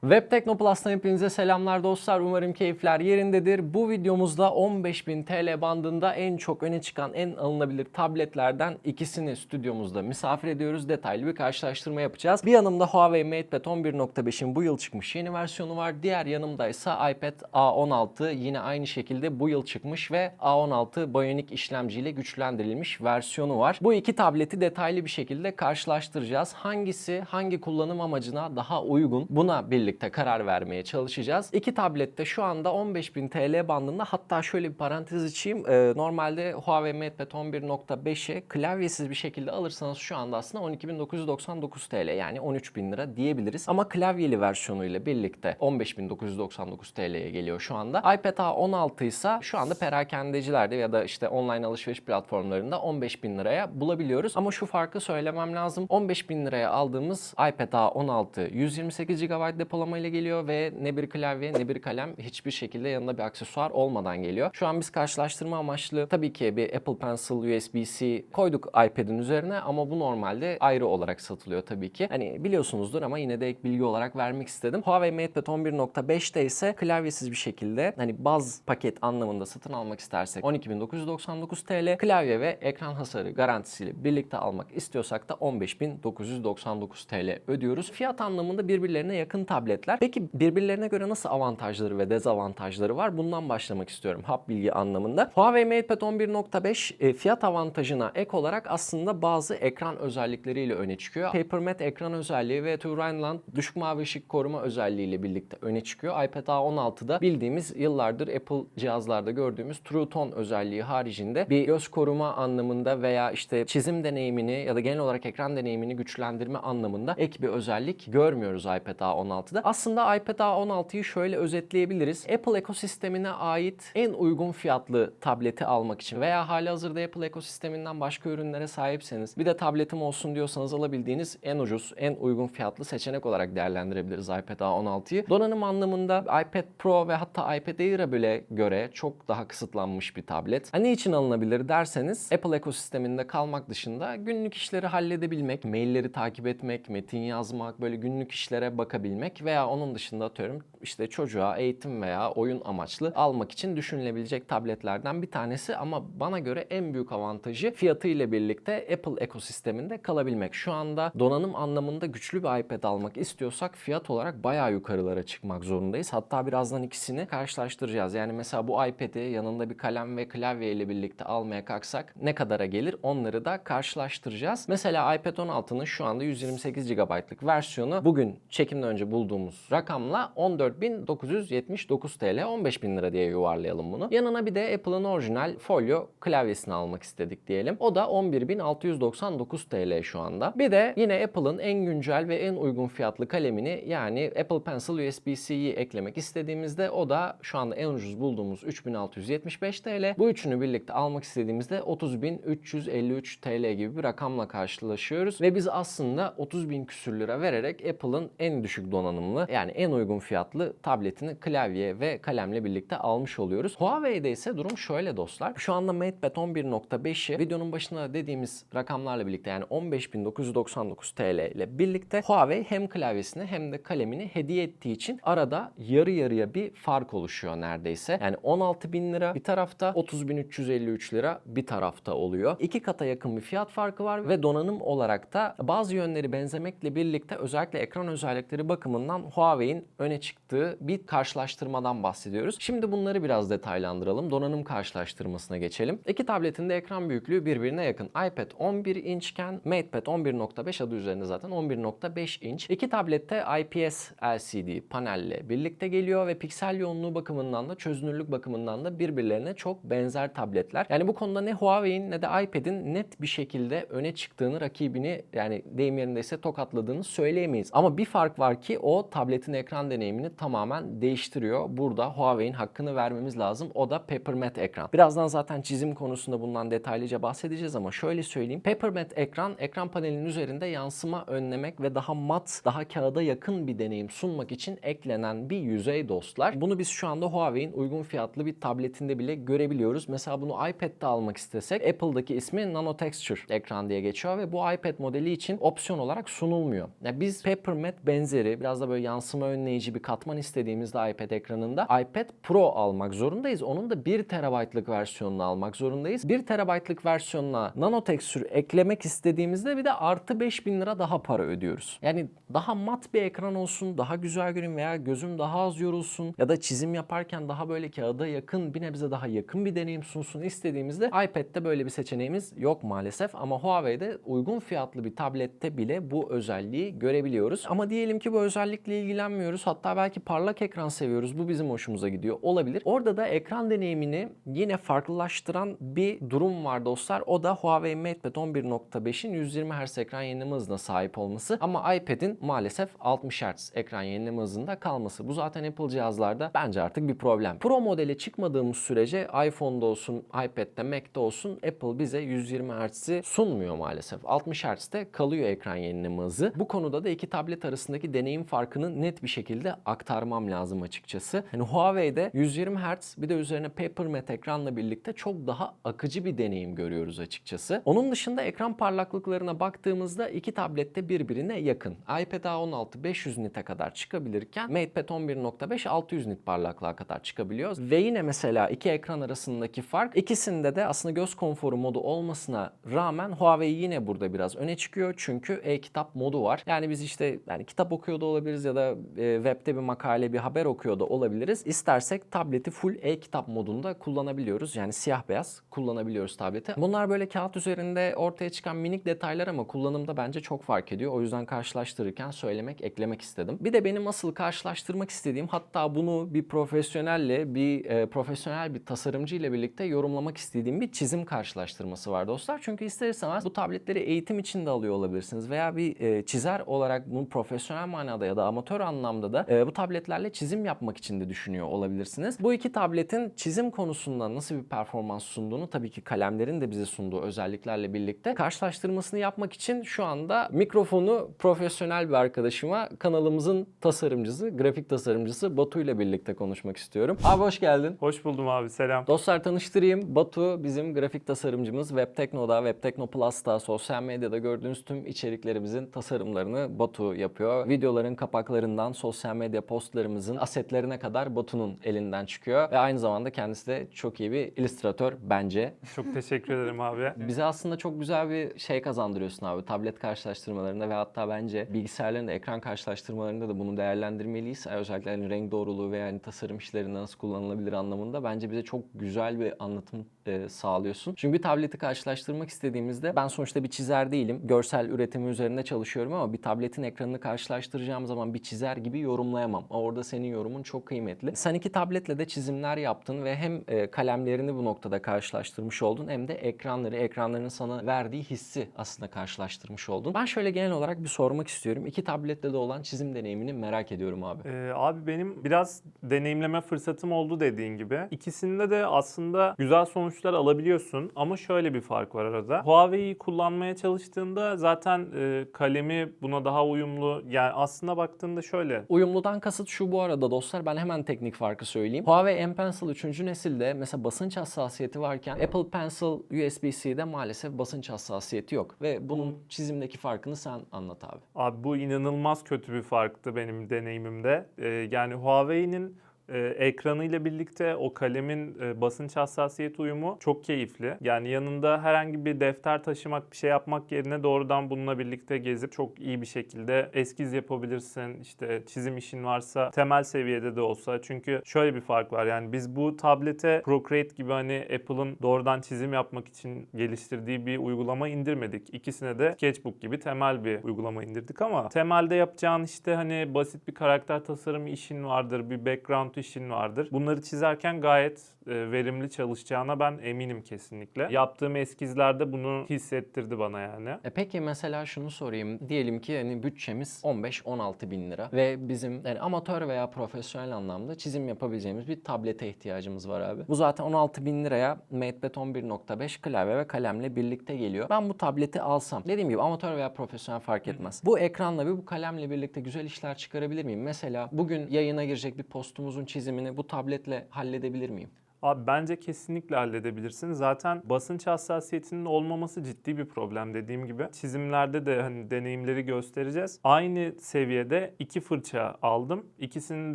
Web Teknoplus'tan hepinize selamlar dostlar. Umarım keyifler yerindedir. Bu videomuzda 15.000 TL bandında en çok öne çıkan en alınabilir tabletlerden ikisini stüdyomuzda misafir ediyoruz. Detaylı bir karşılaştırma yapacağız. Bir yanımda Huawei MatePad 11.5'in bu yıl çıkmış yeni versiyonu var. Diğer yanımda ise iPad A16 yine aynı şekilde bu yıl çıkmış ve A16 Bionic işlemciyle güçlendirilmiş versiyonu var. Bu iki tableti detaylı bir şekilde karşılaştıracağız. Hangisi hangi kullanım amacına daha uygun buna birlikte karar vermeye çalışacağız. İki tablet de şu anda 15.000 TL bandında hatta şöyle bir parantez açayım. Ee, normalde Huawei MatePad 11.5'e klavyesiz bir şekilde alırsanız şu anda aslında 12.999 TL yani 13.000 lira diyebiliriz. Ama klavyeli versiyonuyla birlikte 15.999 TL'ye geliyor şu anda. iPad A16 ise şu anda perakendecilerde ya da işte online alışveriş platformlarında 15.000 liraya bulabiliyoruz. Ama şu farkı söylemem lazım. 15.000 liraya aldığımız iPad A16 128 GB depolama ile geliyor ve ne bir klavye ne bir kalem hiçbir şekilde yanında bir aksesuar olmadan geliyor. Şu an biz karşılaştırma amaçlı tabii ki bir Apple Pencil USB-C koyduk iPad'in üzerine ama bu normalde ayrı olarak satılıyor tabii ki. Hani biliyorsunuzdur ama yine de ek bilgi olarak vermek istedim. Huawei MatePad 11.5'te ise klavyesiz bir şekilde hani baz paket anlamında satın almak istersek 12.999 TL, klavye ve ekran hasarı garantisiyle birlikte almak istiyorsak da 15.999 TL ödüyoruz. Fiyat anlamında birbirlerine yakın tabletler. Peki birbirlerine göre nasıl avantajları ve dezavantajları var? Bundan başlamak istiyorum hap bilgi anlamında. Huawei MatePad 11.5 e, fiyat avantajına ek olarak aslında bazı ekran özellikleriyle öne çıkıyor. PaperMatte ekran özelliği ve Two Rhineland düşük mavi ışık koruma özelliğiyle birlikte öne çıkıyor. iPad A16'da bildiğimiz yıllardır Apple cihazlarda gördüğümüz True Tone özelliği haricinde bir göz koruma anlamında veya işte çizim deneyimini ya da genel olarak ekran deneyimini güçlendirme anlamında ek bir özellik görmüyoruz iPad A16'da. Aslında iPad A16'yı şöyle özetleyebiliriz. Apple ekosistemine ait en uygun fiyatlı tableti almak için veya halihazırda Apple ekosisteminden başka ürünlere sahipseniz bir de tabletim olsun diyorsanız alabildiğiniz en ucuz, en uygun fiyatlı seçenek olarak değerlendirebiliriz iPad A16'yı. Donanım anlamında iPad Pro ve hatta iPad Air'a bile göre çok daha kısıtlanmış bir tablet. Ha, niçin alınabilir derseniz Apple ekosisteminde kalmak dışında günlük işleri halledebilmek, mailleri takip etmek, metin yazmak, böyle günlük işlere bakabilmek veya onun dışında atıyorum işte çocuğa eğitim veya oyun amaçlı almak için düşünülebilecek tabletlerden bir tanesi ama bana göre en büyük avantajı fiyatı ile birlikte Apple ekosisteminde kalabilmek. Şu anda donanım anlamında güçlü bir iPad almak istiyorsak fiyat olarak bayağı yukarılara çıkmak zorundayız. Hatta birazdan ikisini karşılaştıracağız. Yani mesela bu iPad'i yanında bir kalem ve klavye ile birlikte almaya kalksak ne kadara gelir onları da karşılaştıracağız. Mesela iPad 16'nın şu anda 128 GB'lık versiyonu bugün çekimden önce bulduğumuz rakamla 14.979 TL 15.000 lira diye yuvarlayalım bunu. Yanına bir de Apple'ın orijinal folyo klavyesini almak istedik diyelim. O da 11.699 TL şu anda. Bir de yine Apple'ın en güncel ve en uygun fiyatlı kalemini yani Apple Pencil USB-C'yi eklemek istediğimizde o da şu anda en ucuz bulduğumuz 3675 TL. Bu üçünü birlikte almak istediğimizde 30.353 TL gibi bir rakamla karşılaşıyoruz ve biz aslında 30.000 küsür lira vererek Apple'ın en düşük donanımlı yani en uygun fiyatlı tabletini klavye ve kalemle birlikte almış oluyoruz. Huawei'de ise durum şöyle dostlar. Şu anda MatePad 11.5'i videonun başında dediğimiz rakamlarla birlikte yani 15.999 TL ile birlikte Huawei hem klavyesini hem de kalemini hediye ettiği için arada yarı yarıya bir fark oluşuyor neredeyse. Yani 16.000 lira bir tarafta 30.353 lira bir tarafta oluyor. İki kata yakın bir fiyat farkı var ve donanım olarak da bazı yönleri benzemekle birlikte özellikle ekran özellikleri bakımından Huawei'in öne çıktığı bir karşılaştırmadan bahsediyoruz. Şimdi bunları biraz detaylandıralım. Donanım karşılaştırmasına geçelim. İki tabletin de ekran büyüklüğü birbirine yakın. iPad 11 inçken MatePad 11.5 adı üzerinde zaten 11.5 inç. İki tablette IPS LCD panelle birlikte geliyor ve piksel yoğunluğu bakımından da çözünürlük bakımından da birbirlerine çok benzer tabletler. Yani bu konuda ne Huawei'in ne de iPad'in net bir şekilde öne çıktığını, rakibini yani deyim yerindeyse tokatladığını söyleyemeyiz. Ama bir fark var ki o tabletin ekran deneyimini tamamen değiştiriyor. Burada Huawei'in hakkını vermemiz lazım. O da Peppermatte ekran. Birazdan zaten çizim konusunda bundan detaylıca bahsedeceğiz ama şöyle söyleyeyim. Peppermatte ekran, ekran panelinin üzerinde yansıma önlemek ve daha mat, daha kağıda yakın bir deneyim sunmak için eklenen bir yüzey dostlar. Bunu biz şu anda Huawei'in uygun fiyatlı bir tabletinde bile görebiliyoruz. Mesela bunu iPad'de almak istesek Apple'daki ismi Nano Texture ekran diye geçiyor ve bu iPad modeli için opsiyon olarak sunulmuyor. Yani biz Peppermatte benzeri biraz da böyle yansıma önleyici bir katman istediğimizde iPad ekranında iPad Pro almak zorundayız. Onun da 1 terabaytlık versiyonunu almak zorundayız. 1 terabaytlık versiyonuna nano tekstür eklemek istediğimizde bir de artı 5000 lira daha para ödüyoruz. Yani daha mat bir ekran olsun, daha güzel görün veya gözüm daha az yorulsun ya da çizim yaparken daha böyle kağıda yakın bir nebze daha yakın bir deneyim sunsun istediğimizde iPad'de böyle bir seçeneğimiz yok maalesef ama Huawei'de uygun fiyatlı bir tablette bile bu özelliği görebiliyoruz. Ama diyelim ki bu özellikle ilgilenmiyoruz. Hatta belki parlak ekran seviyoruz. Bu bizim hoşumuza gidiyor. Olabilir. Orada da ekran deneyimini yine farklılaştıran bir durum var dostlar. O da Huawei MatePad 11.5'in 120 Hz ekran yenileme hızına sahip olması. Ama iPad'in maalesef 60 Hz ekran yenileme hızında kalması. Bu zaten Apple cihazlarda bence artık bir problem. Pro modele çıkmadığımız sürece iPhone'da olsun, iPad'de, Mac'de olsun Apple bize 120 Hz'i sunmuyor maalesef. 60 Hz'de kalıyor ekran yenileme hızı. Bu konuda da iki tablet arasındaki deneyim farkını net bir şekilde aktarmam lazım açıkçası. Hani Huawei'de 120 Hz bir de üzerine Paper Matte ekranla birlikte çok daha akıcı bir deneyim görüyoruz açıkçası. Onun dışında ekran parlaklıklarına baktığımızda iki tablette birbirine yakın. iPad A16 500 nit'e kadar çıkabilirken MatePad 11.5 600 nit parlaklığa kadar çıkabiliyor. Ve yine mesela iki ekran arasındaki fark ikisinde de aslında göz konforu modu olmasına rağmen Huawei yine burada biraz öne çıkıyor. Çünkü e-kitap modu var. Yani biz işte yani kitap okuyor da olabiliriz ya da e, webde bir makale, bir haber okuyor da olabiliriz. İstersek tableti full e-kitap modunda kullanabiliyoruz. Yani siyah beyaz kullanabiliyoruz tableti. Bunlar böyle kağıt üzerinde ortaya çıkan minik detaylar ama kullanımda bence çok fark ediyor. O yüzden karşılaştırırken söylemek, eklemek istedim. Bir de benim asıl karşılaştırmak istediğim hatta bunu bir profesyonelle, bir e, profesyonel bir tasarımcı ile birlikte yorumlamak istediğim bir çizim karşılaştırması var dostlar. Çünkü ister istemez bu tabletleri eğitim için de alıyor olabilirsiniz veya bir e, çizer olarak bunu profesyonel manada ya da amatör anlamda da e, bu tabletlerle çizim yapmak için de düşünüyor olabilirsiniz. Bu iki tabletin çizim konusunda nasıl bir performans sunduğunu tabii ki kalemlerin de bize sunduğu özelliklerle birlikte karşılaştırmasını yapmak için şu anda mikrofonu profesyonel bir arkadaşıma kanalımızın tasarımcısı, grafik tasarımcısı Batu ile birlikte konuşmak istiyorum. Abi hoş geldin. Hoş buldum abi selam. Dostlar tanıştırayım. Batu bizim grafik tasarımcımız. Webtekno'da, Webtekno Plus'ta, sosyal medyada gördüğünüz tüm içeriklerimizin tasarımlarını Batu yapıyor. Videoların kapaklarından sosyal medya postlarımızın asetlerine kadar Batu'nun elinden çıkıyor. Ve aynı zamanda kendisi de çok iyi bir illüstratör bence. Çok teşekkür ederim abi. Bize aslında çok güzel bir şey kazandırıyorsun abi. Tablet karşılaştırmalarında ve hatta bence bilgisayarların da ekran karşılaştırmalarında da bunu değerlendirmeliyiz. Özellikle hani renk doğruluğu veya hani tasarım işlerinde nasıl kullanılabilir anlamında bence bize çok güzel bir anlatım e, sağlıyorsun. Çünkü bir tableti karşılaştırmak istediğimizde ben sonuçta bir çizer değilim. Görsel üretimi üzerinde çalışıyorum ama bir tabletin ekranını karşılaştıracağım zaman bir çizer gibi yorumlayamam. Orada senin yorumun çok kıymetli. Sen iki tabletle de çizimler yaptın ve hem e, kalemlerini bu noktada karşılaştırmış oldun hem de ekranları, ekranların sana verdiği hissi aslında karşılaştırmış oldun. Ben şöyle genel olarak bir sormak istiyorum. İki tabletle de olan çizim deneyimini merak ediyorum abi. Ee, abi benim biraz deneyimleme fırsatım oldu dediğin gibi. İkisinde de aslında güzel sonuçlar alabiliyorsun ama şöyle bir fark var arada. Huawei'yi kullanmaya çalıştığında zaten e, kalemi buna daha uyumlu. Yani aslında baktığında şöyle. Uyumludan kasıt şu bu arada dostlar ben hemen teknik farkı söyleyeyim. Huawei M Pencil 3. nesilde mesela basınç hassasiyeti varken Apple Pencil USB-C'de maalesef basınç hassasiyeti yok. Ve bunun çizimdeki farkını sen anlat abi. Abi bu inanılmaz kötü bir farktı benim deneyimimde. Ee, yani Huawei'nin e, ekranıyla birlikte o kalemin e, basınç hassasiyet uyumu çok keyifli. Yani yanında herhangi bir defter taşımak, bir şey yapmak yerine doğrudan bununla birlikte gezip çok iyi bir şekilde eskiz yapabilirsin. İşte çizim işin varsa temel seviyede de olsa. Çünkü şöyle bir fark var. Yani biz bu tablete Procreate gibi hani Apple'ın doğrudan çizim yapmak için geliştirdiği bir uygulama indirmedik. İkisine de Sketchbook gibi temel bir uygulama indirdik ama temelde yapacağın işte hani basit bir karakter tasarımı işin vardır, bir background işin vardır. Bunları çizerken gayet verimli çalışacağına ben eminim kesinlikle. Yaptığım eskizlerde bunu hissettirdi bana yani. E peki mesela şunu sorayım. Diyelim ki hani bütçemiz 15-16 bin lira ve bizim yani amatör veya profesyonel anlamda çizim yapabileceğimiz bir tablete ihtiyacımız var abi. Bu zaten 16 bin liraya MatePad 11.5 klavye ve kalemle birlikte geliyor. Ben bu tableti alsam dediğim gibi amatör veya profesyonel fark etmez. Bu ekranla ve bu kalemle birlikte güzel işler çıkarabilir miyim? Mesela bugün yayına girecek bir postumuzun çizimini bu tabletle halledebilir miyim? Abi bence kesinlikle halledebilirsin. Zaten basınç hassasiyetinin olmaması ciddi bir problem dediğim gibi. Çizimlerde de hani deneyimleri göstereceğiz. Aynı seviyede iki fırça aldım. İkisinin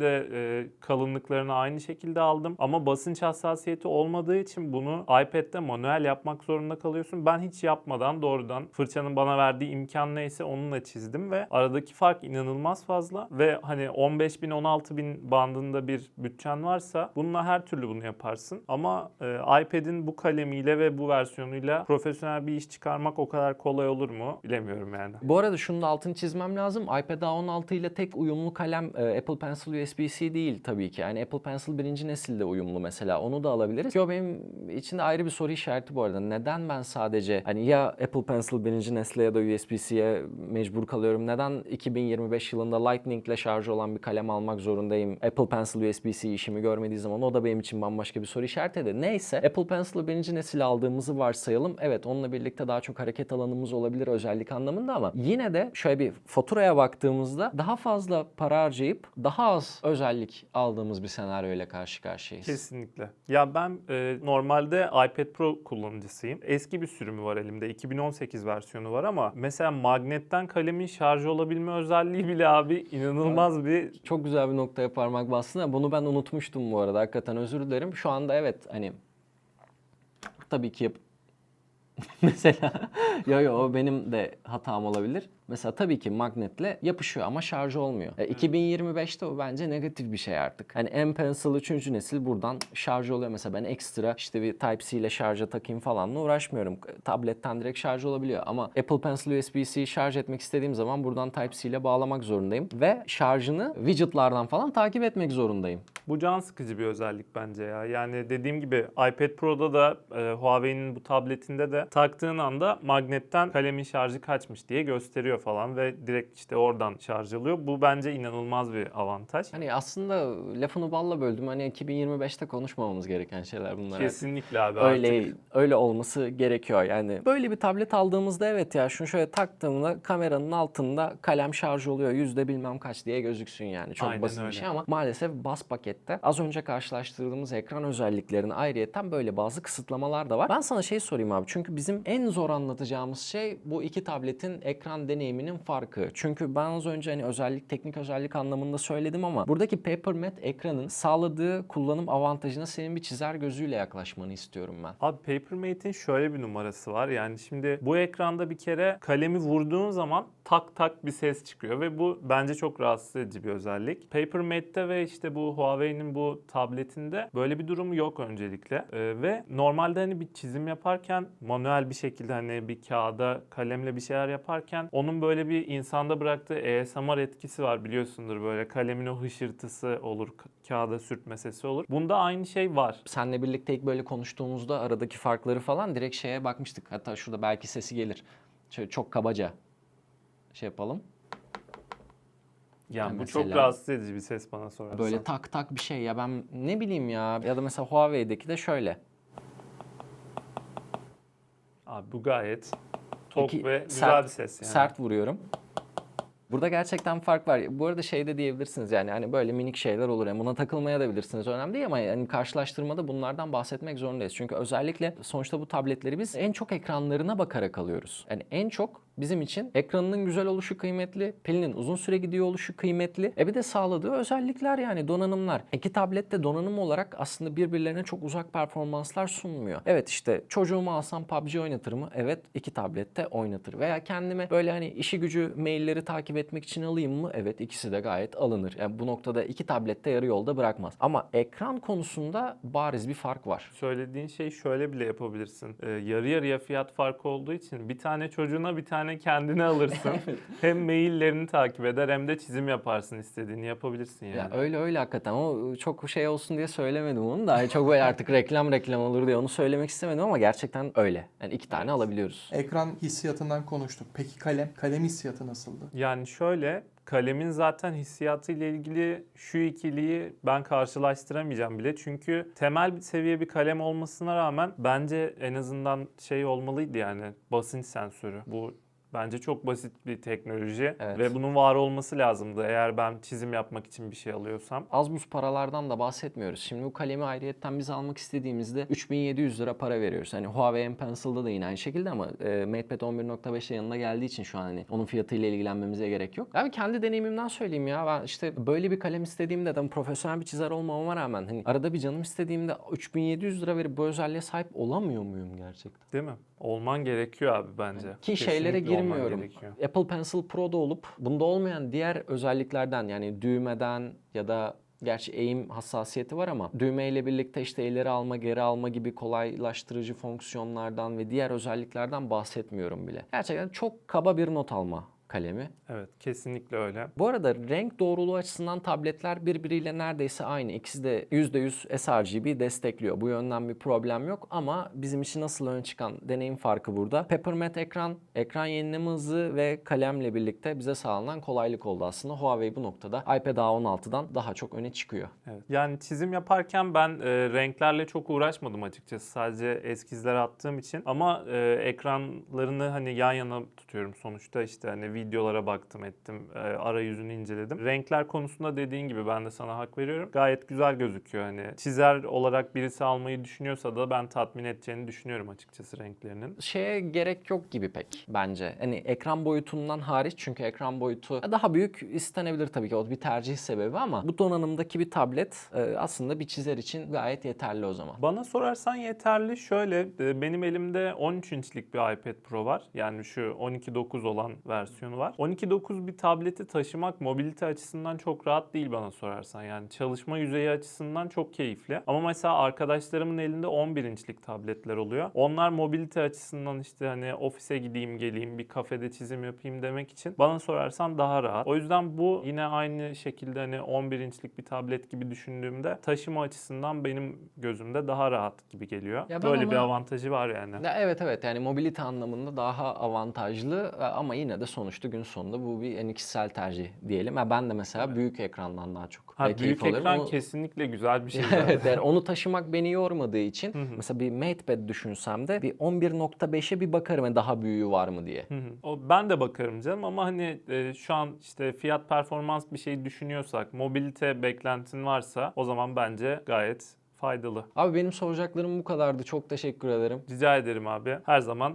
de e, kalınlıklarını aynı şekilde aldım. Ama basınç hassasiyeti olmadığı için bunu iPad'de manuel yapmak zorunda kalıyorsun. Ben hiç yapmadan doğrudan fırçanın bana verdiği imkan neyse onunla çizdim ve aradaki fark inanılmaz fazla ve hani 15 bin 16 bin bandında bir bütçen varsa bununla her türlü bunu yaparsın. Ama e, iPad'in bu kalemiyle ve bu versiyonuyla profesyonel bir iş çıkarmak o kadar kolay olur mu bilemiyorum yani. Bu arada şunun altını çizmem lazım. iPad A16 ile tek uyumlu kalem e, Apple Pencil USB-C değil tabii ki. Yani Apple Pencil birinci nesilde uyumlu mesela. Onu da alabiliriz. Ki o benim için de ayrı bir soru işareti bu arada. Neden ben sadece hani ya Apple Pencil birinci nesle ya da USB-C'ye mecbur kalıyorum? Neden 2025 yılında Lightning ile şarjı olan bir kalem almak zorundayım? Apple Pencil USB-C işimi görmediği zaman o da benim için bambaşka bir soru işareti de. Neyse Apple Pencil'ı birinci nesil aldığımızı varsayalım. Evet onunla birlikte daha çok hareket alanımız olabilir özellik anlamında ama yine de şöyle bir faturaya baktığımızda daha fazla para harcayıp daha az özellik aldığımız bir senaryoyla karşı karşıyayız. Kesinlikle. Ya ben e, normalde iPad Pro kullanıcısıyım. Eski bir sürümü var elimde. 2018 versiyonu var ama mesela magnetten kalemin şarj olabilme özelliği bile abi inanılmaz bir Çok güzel bir noktaya parmak bastın. Bunu ben unutmuştum bu arada. Hakikaten özür dilerim. Şu anda evet hani tabii ki yap- Mesela yo yo o benim de hatam olabilir. Mesela tabii ki magnetle yapışıyor ama şarj olmuyor. E, 2025'te o bence negatif bir şey artık. Hani M Pencil 3. nesil buradan şarj oluyor. Mesela ben ekstra işte bir Type-C ile şarja takayım falanla uğraşmıyorum. Tabletten direkt şarj olabiliyor ama Apple Pencil USB-C şarj etmek istediğim zaman buradan Type-C ile bağlamak zorundayım. Ve şarjını widgetlardan falan takip etmek zorundayım. Bu can sıkıcı bir özellik bence ya. Yani dediğim gibi iPad Pro'da da e, Huawei'nin bu tabletinde de taktığın anda magnetten kalemin şarjı kaçmış diye gösteriyor falan ve direkt işte oradan şarj alıyor. Bu bence inanılmaz bir avantaj. Hani aslında lafını balla böldüm. Hani 2025'te konuşmamamız gereken şeyler bunlar. Kesinlikle abi Öyle artık. öyle olması gerekiyor yani. Böyle bir tablet aldığımızda evet ya şunu şöyle taktığımda kameranın altında kalem şarj oluyor. Yüzde bilmem kaç diye gözüksün yani. Çok Aynen basit öyle. bir şey ama maalesef bas pakette az önce karşılaştırdığımız ekran özelliklerine ayrıyeten böyle bazı kısıtlamalar da var. Ben sana şey sorayım abi. Çünkü bizim en zor anlatacağımız şey bu iki tabletin ekran deneyiminin farkı. Çünkü ben az önce hani özellik teknik özellik anlamında söyledim ama buradaki PaperMat ekranın sağladığı kullanım avantajına senin bir çizer gözüyle yaklaşmanı istiyorum ben. Abi PaperMate'in şöyle bir numarası var. Yani şimdi bu ekranda bir kere kalemi vurduğun zaman tak tak bir ses çıkıyor ve bu bence çok rahatsız edici bir özellik. PaperMate'te ve işte bu Huawei'nin bu tabletinde böyle bir durum yok öncelikle. Ee, ve normalde hani bir çizim yaparken manuel bir şekilde hani bir kağıda kalemle bir şeyler yaparken onun böyle bir insanda bıraktığı ASMR etkisi var biliyorsundur böyle kalemin o hışırtısı olur, ka- kağıda sürtme sesi olur. Bunda aynı şey var. Senle birlikte ilk böyle konuştuğumuzda aradaki farkları falan direkt şeye bakmıştık. Hatta şurada belki sesi gelir. Şöyle çok kabaca şey yapalım. Yani Ya bu çok mesela- rahatsız edici bir ses bana sorarsan. Böyle tak tak bir şey ya ben ne bileyim ya. Ya da mesela Huawei'deki de şöyle. Abi bu gayet tok İki- ve güzel sert- bir ses yani. Sert vuruyorum. Burada gerçekten fark var. Bu arada şey de diyebilirsiniz yani hani böyle minik şeyler olur. Yani buna takılmaya da bilirsiniz. Önemli değil ama yani karşılaştırmada bunlardan bahsetmek zorundayız. Çünkü özellikle sonuçta bu tabletleri biz en çok ekranlarına bakarak alıyoruz. Yani en çok bizim için ekranının güzel oluşu kıymetli, pilinin uzun süre gidiyor oluşu kıymetli. E bir de sağladığı özellikler yani donanımlar. İki tablet de donanım olarak aslında birbirlerine çok uzak performanslar sunmuyor. Evet işte çocuğumu alsam PUBG oynatır mı? Evet iki tablette oynatır. Veya kendime böyle hani işi gücü mailleri takip etmek için alayım mı? Evet ikisi de gayet alınır. Yani bu noktada iki tablette yarı yolda bırakmaz. Ama ekran konusunda bariz bir fark var. Söylediğin şey şöyle bile yapabilirsin. Ee, yarı yarıya fiyat farkı olduğu için bir tane çocuğuna bir tane kendine alırsın. hem maillerini takip eder hem de çizim yaparsın istediğini yapabilirsin yani. Ya öyle öyle hakikaten. O çok şey olsun diye söylemedim onu da. Çok böyle artık reklam reklam olur diye onu söylemek istemedim ama gerçekten öyle. Yani iki tane alabiliyoruz. Ekran hissiyatından konuştuk. Peki kalem? Kalem hissiyatı nasıldı? Yani şöyle kalemin zaten hissiyatı ile ilgili şu ikiliyi ben karşılaştıramayacağım bile. Çünkü temel bir seviye bir kalem olmasına rağmen bence en azından şey olmalıydı yani basınç sensörü. Bu Bence çok basit bir teknoloji Evet. ve bunun var olması lazımdı eğer ben çizim yapmak için bir şey alıyorsam. Az buz paralardan da bahsetmiyoruz. Şimdi bu kalemi ayrıyetten biz almak istediğimizde 3700 lira para veriyoruz. Hani Huawei M Pencil'da da yine aynı şekilde ama e, MatePad 11.5 de yanına geldiği için şu an hani onun fiyatıyla ilgilenmemize gerek yok. Abi kendi deneyimimden söyleyeyim ya. Ben işte böyle bir kalem istediğimde de profesyonel bir çizer olmamama rağmen hani arada bir canım istediğimde 3700 lira verip bu özelliğe sahip olamıyor muyum gerçekten? Değil mi? Olman gerekiyor abi bence. Ki şeylere Kesinlikle olman girmiyorum. Apple Pencil Pro'da olup bunda olmayan diğer özelliklerden yani düğmeden ya da Gerçi eğim hassasiyeti var ama düğmeyle birlikte işte ileri alma, geri alma gibi kolaylaştırıcı fonksiyonlardan ve diğer özelliklerden bahsetmiyorum bile. Gerçekten çok kaba bir not alma kalemi. Evet kesinlikle öyle. Bu arada renk doğruluğu açısından tabletler birbiriyle neredeyse aynı. İkisi de %100 sRGB destekliyor. Bu yönden bir problem yok ama bizim için asıl öne çıkan deneyim farkı burada. Peppermint ekran, ekran yenileme hızı ve kalemle birlikte bize sağlanan kolaylık oldu aslında. Huawei bu noktada iPad A16'dan daha çok öne çıkıyor. Evet. Yani çizim yaparken ben e, renklerle çok uğraşmadım açıkçası. Sadece eskizler attığım için. Ama e, ekranlarını hani yan yana tutuyorum sonuçta. işte hani videolara baktım ettim. E, arayüzünü inceledim. Renkler konusunda dediğin gibi ben de sana hak veriyorum. Gayet güzel gözüküyor hani. Çizer olarak birisi almayı düşünüyorsa da ben tatmin edeceğini düşünüyorum açıkçası renklerinin. Şeye gerek yok gibi pek bence. Hani ekran boyutundan hariç çünkü ekran boyutu daha büyük istenebilir tabii ki. O bir tercih sebebi ama bu donanımdaki bir tablet e, aslında bir çizer için gayet yeterli o zaman. Bana sorarsan yeterli. Şöyle e, benim elimde 13 inçlik bir iPad Pro var. Yani şu 12.9 olan versiyonu var. 12.9 bir tableti taşımak mobilite açısından çok rahat değil bana sorarsan. Yani çalışma yüzeyi açısından çok keyifli. Ama mesela arkadaşlarımın elinde 11 inçlik tabletler oluyor. Onlar mobilite açısından işte hani ofise gideyim geleyim bir kafede çizim yapayım demek için bana sorarsan daha rahat. O yüzden bu yine aynı şekilde hani 11 inçlik bir tablet gibi düşündüğümde taşıma açısından benim gözümde daha rahat gibi geliyor. Ya Böyle bir ama- avantajı var yani. Ya evet evet yani mobilite anlamında daha avantajlı e, ama yine de sonuçta gün sonunda bu bir en kişisel tercih diyelim. Ya ben de mesela büyük ekrandan daha çok Ha, e, büyük ekran Onu- kesinlikle güzel bir şey. yani onu taşımak beni yormadığı için mesela bir MatePad düşünsem de bir 11.5'e bir bakarım yani daha büyüğü var mı diye. O ben de bakarım canım ama hani e, şu an işte fiyat performans bir şey düşünüyorsak, mobilite beklentin varsa o zaman bence gayet faydalı. Abi benim soracaklarım bu kadardı. Çok teşekkür ederim. Rica ederim abi. Her zaman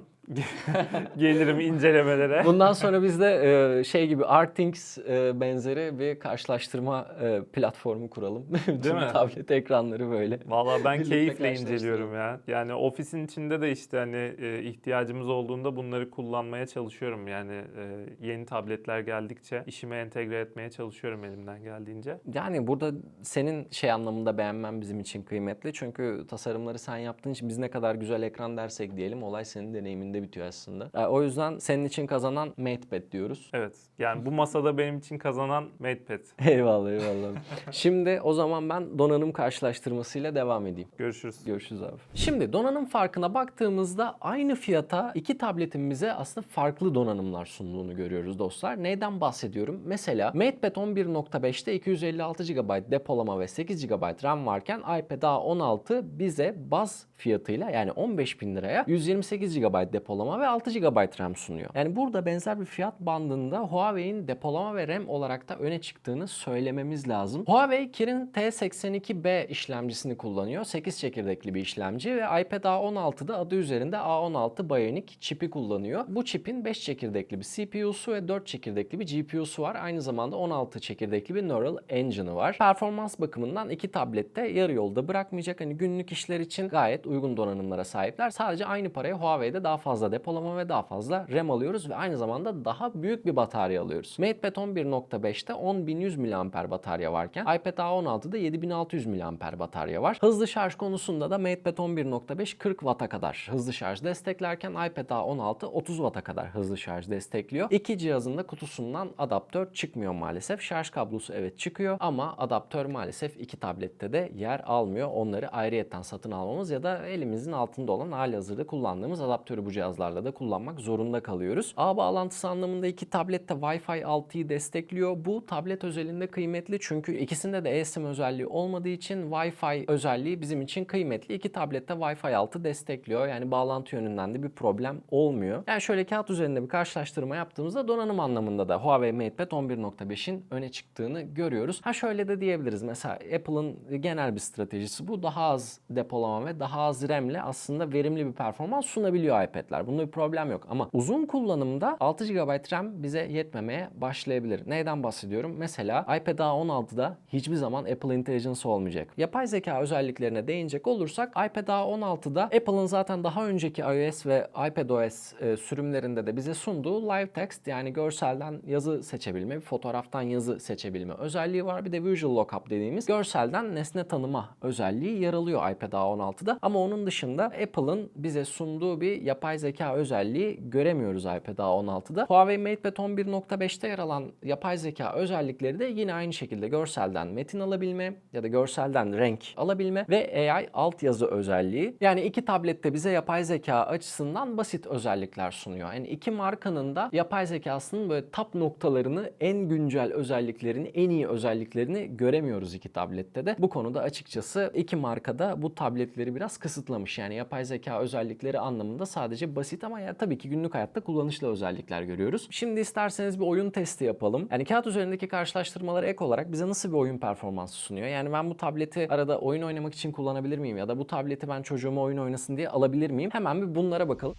gelirim incelemelere. Bundan sonra biz de e, şey gibi Artthings e, benzeri bir karşılaştırma e, platformu kuralım. Bütün mi? tablet ekranları böyle. Vallahi ben keyifle inceliyorum ya. Yani ofisin içinde de işte hani e, ihtiyacımız olduğunda bunları kullanmaya çalışıyorum. Yani e, yeni tabletler geldikçe işime entegre etmeye çalışıyorum elimden geldiğince. Yani burada senin şey anlamında beğenmen bizim için kıymetli. Çünkü tasarımları sen yaptığın için biz ne kadar güzel ekran dersek diyelim olay senin deneyiminde bitiyor aslında. E, o yüzden senin için kazanan MatePad diyoruz. Evet. Yani bu masada benim için kazanan MatePad. Eyvallah eyvallah. Şimdi o zaman ben donanım karşılaştırmasıyla devam edeyim. Görüşürüz. Görüşürüz abi. Şimdi donanım farkına baktığımızda aynı fiyata iki tabletin bize aslında farklı donanımlar sunduğunu görüyoruz dostlar. Neyden bahsediyorum? Mesela MatePad 11.5'te 256 GB depolama ve 8 GB RAM varken iPad A16 bize baz fiyatıyla yani 15 bin liraya 128 GB depolama ve 6 GB RAM sunuyor. Yani burada benzer bir fiyat bandında Huawei'in depolama ve RAM olarak da öne çıktığını söylememiz lazım. Huawei Kirin T82B işlemcisini kullanıyor. 8 çekirdekli bir işlemci ve iPad A16'da adı üzerinde A16 Bionic çipi kullanıyor. Bu çipin 5 çekirdekli bir CPU'su ve 4 çekirdekli bir GPU'su var. Aynı zamanda 16 çekirdekli bir Neural Engine'ı var. Performans bakımından iki tablette yarı yolda bırakmayacak. Hani günlük işler için gayet uygun donanımlara sahipler. Sadece aynı paraya Huawei'de daha fazla depolama ve daha fazla RAM alıyoruz ve aynı zamanda daha büyük bir batarya alıyoruz. MatePad 11.5'te 10100 mAh batarya varken iPad A16'da 7600 mAh batarya var. Hızlı şarj konusunda da MatePad 11.5 40 Watt'a kadar hızlı şarj desteklerken iPad A16 30 Watt'a kadar hızlı şarj destekliyor. İki cihazın da kutusundan adaptör çıkmıyor maalesef. Şarj kablosu evet çıkıyor ama adaptör maalesef iki tablette de yer almıyor. Onları ayrıyetten satın almamız ya da elimizin altında olan hali hazırda kullandığımız adaptörü bu cihazlarda da kullanmak zorunda kalıyoruz. Ağ bağlantısı anlamında iki tablet de Wi-Fi 6'yı destekliyor. Bu tablet özelinde kıymetli çünkü ikisinde de eSIM özelliği olmadığı için Wi-Fi özelliği bizim için kıymetli. İki tablette Wi-Fi 6 destekliyor. Yani bağlantı yönünden de bir problem olmuyor. Yani şöyle kağıt üzerinde bir karşılaştırma yaptığımızda donanım anlamında da Huawei MatePad 11.5'in öne çıktığını görüyoruz. Ha şöyle de diyebiliriz. Mesela Apple'ın genel bir stratejisi bu. Daha az depolama ve daha az RAM ile aslında verimli bir performans sunabiliyor iPad'ler. Bunda bir problem yok. Ama uzun kullanımda 6 GB RAM bize yetmemeye başlayabilir. Neyden bahsediyorum? Mesela iPad A16'da hiçbir zaman Apple Intelligence olmayacak. Yapay zeka özelliklerine değinecek olursak iPad A16'da Apple'ın zaten daha önceki iOS ve iPadOS e, sürümlerinde de bize sunduğu live text yani görselden yazı seçebilme, bir fotoğraftan yazı seçebilme özelliği var. Bir de visual lookup dediğimiz görselden nesne tanıma özelliği yer alıyor iPad A16'da. Ama onun dışında Apple'ın bize sunduğu bir yapay zeka özelliği göremiyoruz iPad A16'da. Huawei MatePad 11.5'te yer alan yapay zeka özellikleri de yine aynı şekilde görselden metin alabilme ya da görselden renk alabilme ve AI altyazı özelliği. Yani iki tablette bize yapay zeka açısından basit özellikler sunuyor. Yani iki markanın da yapay zekasının böyle top noktalarını, en güncel özelliklerini, en iyi özelliklerini göremiyoruz iki tablette de. Bu konuda açıkçası iki markada bu tabletleri biraz kısıtlamış. Yani yapay zeka özellikleri anlamında sadece basit ama ya tabii ki günlük hayatta kullanışlı özellikler görüyoruz. Şimdi isterseniz bir oyun testi yapalım. Yani kağıt üzerindeki karşılaştırmaları ek olarak bize nasıl bir oyun performansı sunuyor? Yani ben bu tableti arada oyun oynamak için kullanabilir miyim? Ya da bu tableti ben çocuğuma oyun oynasın diye alabilir miyim? Hemen bir bunlara bakalım.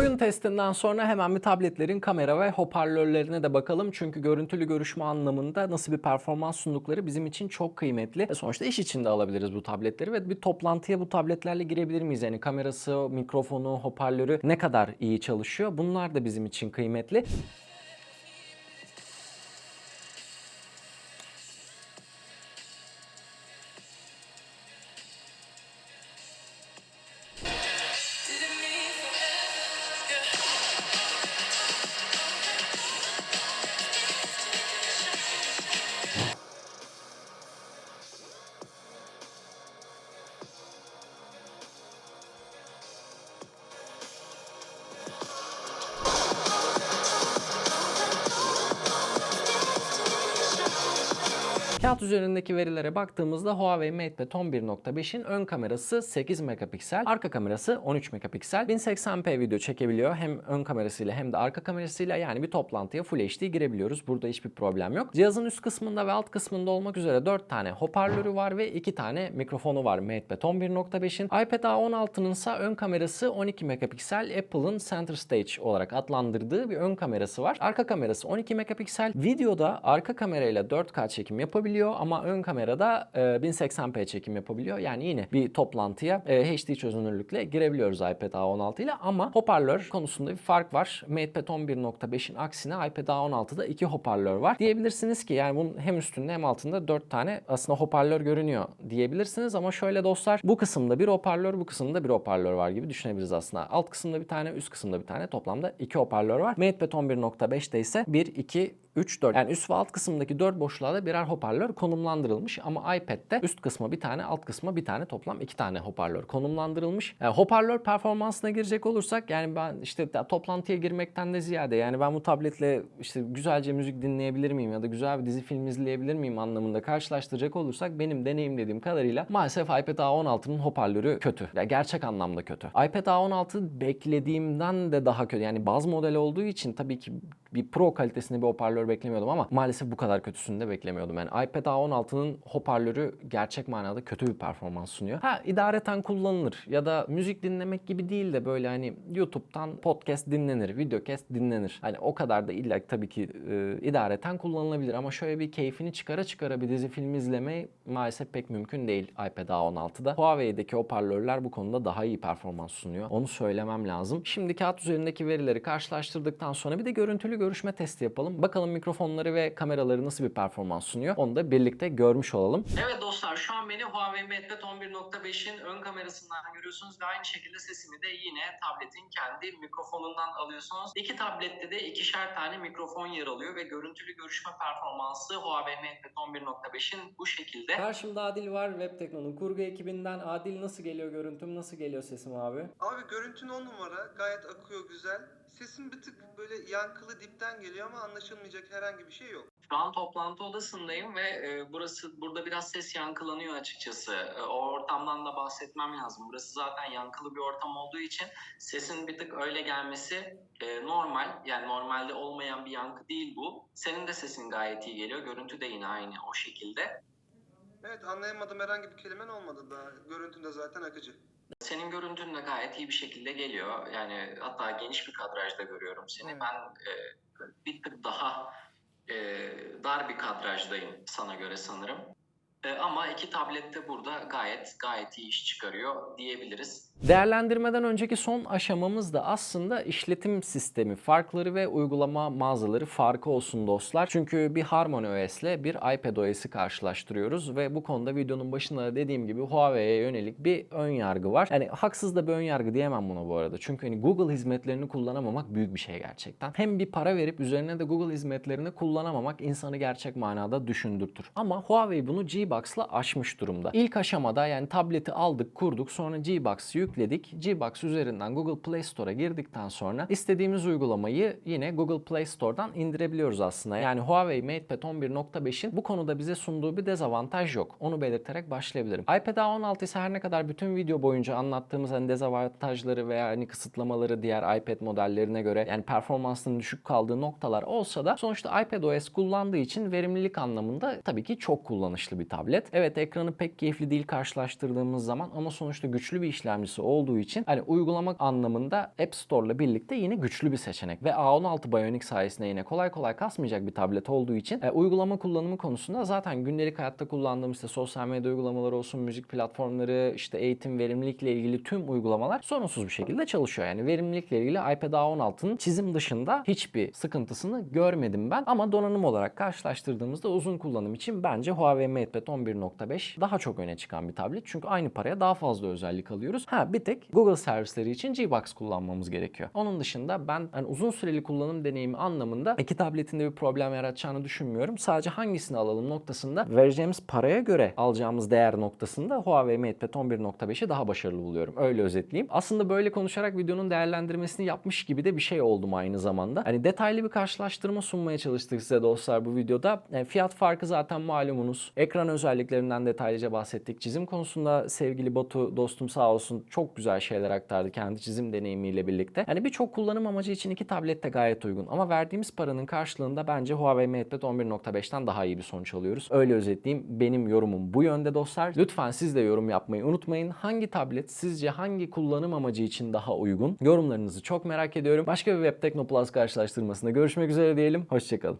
Oyun testinden sonra hemen bir tabletlerin kamera ve hoparlörlerine de bakalım. Çünkü görüntülü görüşme anlamında nasıl bir performans sundukları bizim için çok kıymetli. E sonuçta iş içinde alabiliriz bu tabletleri ve bir toplantıya bu tabletlerle girebilir miyiz? Yani kamerası, mikrofonu, hoparlörü ne kadar iyi çalışıyor? Bunlar da bizim için kıymetli. Üzerindeki verilere baktığımızda Huawei MatePad 11.5'in ön kamerası 8 megapiksel, arka kamerası 13 megapiksel. 1080p video çekebiliyor hem ön kamerasıyla hem de arka kamerasıyla yani bir toplantıya Full HD girebiliyoruz. Burada hiçbir problem yok. Cihazın üst kısmında ve alt kısmında olmak üzere 4 tane hoparlörü var ve 2 tane mikrofonu var MatePad 11.5'in. iPad A16'nın ise ön kamerası 12 megapiksel Apple'ın Center Stage olarak adlandırdığı bir ön kamerası var. Arka kamerası 12 megapiksel. Videoda arka kamerayla 4K çekim yapabiliyor ama ön kamerada e, 1080p çekim yapabiliyor. Yani yine bir toplantıya e, HD çözünürlükle girebiliyoruz iPad A16 ile ama hoparlör konusunda bir fark var. MatePad 11.5'in aksine iPad A16'da iki hoparlör var. Diyebilirsiniz ki yani bunun hem üstünde hem altında 4 tane aslında hoparlör görünüyor diyebilirsiniz ama şöyle dostlar bu kısımda bir hoparlör bu kısımda bir hoparlör var gibi düşünebiliriz aslında. Alt kısımda bir tane üst kısımda bir tane toplamda iki hoparlör var. MatePad 11.5'te ise 1, 2, 3, 4. Yani üst ve alt kısımdaki 4 boşluğa da birer hoparlör hoparlör konumlandırılmış ama iPad'de üst kısma bir tane, alt kısma bir tane toplam iki tane hoparlör konumlandırılmış. Yani hoparlör performansına girecek olursak yani ben işte toplantıya girmekten de ziyade yani ben bu tabletle işte güzelce müzik dinleyebilir miyim ya da güzel bir dizi film izleyebilir miyim anlamında karşılaştıracak olursak benim deneyimlediğim kadarıyla maalesef iPad A16'nın hoparlörü kötü. Ya gerçek anlamda kötü. iPad A16 beklediğimden de daha kötü. Yani baz model olduğu için tabii ki bir pro kalitesinde bir hoparlör beklemiyordum ama maalesef bu kadar kötüsünü de beklemiyordum. Yani iPad A16'nın hoparlörü gerçek manada kötü bir performans sunuyor. Ha idareten kullanılır ya da müzik dinlemek gibi değil de böyle hani YouTube'dan podcast dinlenir, videocast dinlenir. Hani o kadar da illa tabii ki e, idareten kullanılabilir ama şöyle bir keyfini çıkara çıkara bir dizi film izlemeyi maalesef pek mümkün değil iPad A16'da. Huawei'deki hoparlörler bu konuda daha iyi performans sunuyor. Onu söylemem lazım. Şimdi kağıt üzerindeki verileri karşılaştırdıktan sonra bir de görüntülü görüşme testi yapalım. Bakalım mikrofonları ve kameraları nasıl bir performans sunuyor. Onu da birlikte görmüş olalım. Evet dostlar şu an beni Huawei MatePad 11.5'in ön kamerasından görüyorsunuz ve aynı şekilde sesimi de yine tabletin kendi mikrofonundan alıyorsunuz. İki tablette de ikişer tane mikrofon yer alıyor ve görüntülü görüşme performansı Huawei MatePad 11.5'in bu şekilde. Karşımda Adil var Web Tekno'nun kurgu ekibinden. Adil nasıl geliyor görüntüm, nasıl geliyor sesim abi? Abi görüntün on numara. Gayet akıyor güzel. Sesin bir tık böyle yankılı dipten geliyor ama anlaşılmayacak herhangi bir şey yok. Şu an toplantı odasındayım ve e, burası burada biraz ses yankılanıyor açıkçası. E, o ortamdan da bahsetmem lazım. Burası zaten yankılı bir ortam olduğu için sesin bir tık öyle gelmesi e, normal. Yani normalde olmayan bir yankı değil bu. Senin de sesin gayet iyi geliyor. Görüntü de yine aynı o şekilde. Evet anlayamadığım herhangi bir kelimen olmadı daha. Görüntün de zaten akıcı. Senin görüntün de gayet iyi bir şekilde geliyor. Yani hatta geniş bir kadrajda görüyorum seni. Evet. Ben e, bir tık daha e, dar bir kadrajdayım sana göre sanırım. E, ama iki tablette burada gayet gayet iyi iş çıkarıyor diyebiliriz. Değerlendirmeden önceki son aşamamız da aslında işletim sistemi farkları ve uygulama mağazaları farkı olsun dostlar. Çünkü bir Harmony OS ile bir iPad OS'i karşılaştırıyoruz ve bu konuda videonun başında da dediğim gibi Huawei'ye yönelik bir ön yargı var. Yani haksız da bir ön yargı diyemem buna bu arada. Çünkü hani Google hizmetlerini kullanamamak büyük bir şey gerçekten. Hem bir para verip üzerine de Google hizmetlerini kullanamamak insanı gerçek manada düşündürtür. Ama Huawei bunu G-Box'la aşmış durumda. İlk aşamada yani tableti aldık, kurduk, sonra G-Box'ı yükledik. G-Box üzerinden Google Play Store'a girdikten sonra istediğimiz uygulamayı yine Google Play Store'dan indirebiliyoruz aslında. Yani Huawei MatePad 11.5'in bu konuda bize sunduğu bir dezavantaj yok. Onu belirterek başlayabilirim. iPad A16 ise her ne kadar bütün video boyunca anlattığımız hani dezavantajları veya hani kısıtlamaları diğer iPad modellerine göre yani performansının düşük kaldığı noktalar olsa da sonuçta iPadOS kullandığı için verimlilik anlamında tabii ki çok kullanışlı bir tablet. Evet ekranı pek keyifli değil karşılaştırdığımız zaman ama sonuçta güçlü bir işlemcisi olduğu için hani uygulama anlamında App Store'la birlikte yine güçlü bir seçenek ve A16 Bionic sayesinde yine kolay kolay kasmayacak bir tablet olduğu için e, uygulama kullanımı konusunda zaten gündelik hayatta kullandığımız işte sosyal medya uygulamaları olsun, müzik platformları, işte eğitim, verimlilikle ilgili tüm uygulamalar sorunsuz bir şekilde çalışıyor. Yani verimlilikle ilgili iPad A16'nın çizim dışında hiçbir sıkıntısını görmedim ben. Ama donanım olarak karşılaştırdığımızda uzun kullanım için bence Huawei MatePad 11.5 daha çok öne çıkan bir tablet. Çünkü aynı paraya daha fazla özellik alıyoruz. Ha bir tek Google servisleri için G-Box kullanmamız gerekiyor. Onun dışında ben hani uzun süreli kullanım deneyimi anlamında iki tabletin de bir problem yaratacağını düşünmüyorum. Sadece hangisini alalım noktasında vereceğimiz paraya göre alacağımız değer noktasında Huawei MatePad 11.5'i daha başarılı buluyorum. Öyle özetleyeyim. Aslında böyle konuşarak videonun değerlendirmesini yapmış gibi de bir şey oldum aynı zamanda. Hani detaylı bir karşılaştırma sunmaya çalıştık size dostlar bu videoda. Yani fiyat farkı zaten malumunuz. Ekran özelliklerinden detaylıca bahsettik. Çizim konusunda sevgili Batu dostum sağ olsun çok güzel şeyler aktardı kendi çizim deneyimiyle birlikte. Yani birçok kullanım amacı için iki tablet de gayet uygun. Ama verdiğimiz paranın karşılığında bence Huawei MatePad 11.5'ten daha iyi bir sonuç alıyoruz. Öyle özetleyeyim. Benim yorumum bu yönde dostlar. Lütfen siz de yorum yapmayı unutmayın. Hangi tablet sizce hangi kullanım amacı için daha uygun? Yorumlarınızı çok merak ediyorum. Başka bir Web Tekno Plus karşılaştırmasında görüşmek üzere diyelim. Hoşçakalın.